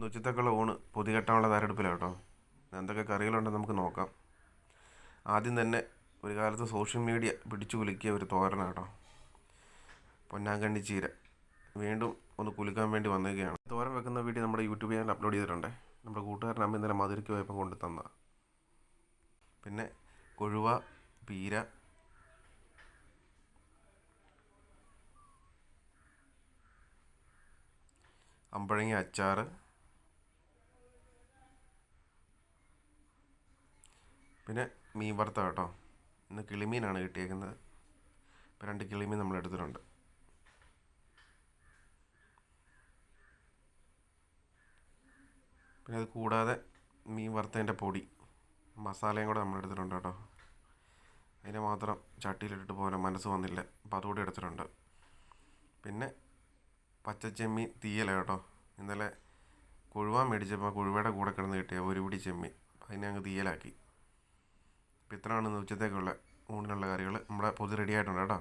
ഇന്ന് ഉച്ചത്തേക്കുള്ള ഊണ് പൊതി കെട്ടാനുള്ള തയ്യാറെടുപ്പിലാണ് കേട്ടോ. എന്തൊക്കെ കറികളുണ്ടെന്ന് നമുക്ക് നോക്കാം. ആദ്യം തന്നെ ഒരു കാലത്ത് സോഷ്യൽ മീഡിയ പിടിച്ചു കുലുക്കിയ ഒരു തോരനാണ് കേട്ടോ. പൊന്നാങ്കണ്ണി ചീര. വീണ്ടും ഒന്ന് കുലുക്കാൻ വേണ്ടി വന്നിരിക്കുകയാണ്. തോരൻ വെക്കുന്ന വീഡിയോ നമ്മുടെ യൂട്യൂബ് ചാനൽ അപ്ലോഡ് ചെയ്തിട്ടുണ്ട്. നമ്മുടെ കൂട്ടുകാരൻ അമ്മ ഇന്നലെ മധുരയ്ക്ക് പോയപ്പോൾ കൊണ്ട് തന്ന പിന്നെ കൊഴുവ പീര അമ്പഴങ്ങി അച്ചാറ് പിന്നെ മീൻ വറുത്ത കേട്ടോ. ഇന്ന് കിളിമീനാണ് കിട്ടിയേക്കുന്നത്. ഇപ്പം രണ്ട് കിളിമീൻ നമ്മൾ എടുത്തിട്ടുണ്ട്. പിന്നെ അത് കൂടാതെ മീൻ വറുത്തതിന്റെ പൊടി. മസാലയും കൂടെ നമ്മൾ എടുത്തിട്ടുണ്ട് കേട്ടോ. അതിനെ മാത്രം ചട്ടിയിലിട്ടിട്ട് പോലെ മനസ്സ് വന്നില്ല. അപ്പോൾ അതുകൂടി എടുത്തിട്ടുണ്ട്. പിന്നെ പച്ചച്ചെമ്മീൻ തീയല കേട്ടോ. ഇന്നലെ കൊഴുവാൻ മേടിച്ചപ്പോൾ കൊഴുവയുടെ കൂടെ കിടന്ന് കിട്ടിയ ഒരു പിടി ചെമ്മീൻ. അതിനെ അങ്ങ് തീയലാക്കി. അപ്പോൾ ഇത്രയാണ് ഇന്ന് ഉച്ചത്തേക്കുള്ള ഊണിനുള്ള കറികൾ നമ്മുടെ പൊതി റെഡി ആയിട്ടുണ്ട് കേട്ടോ.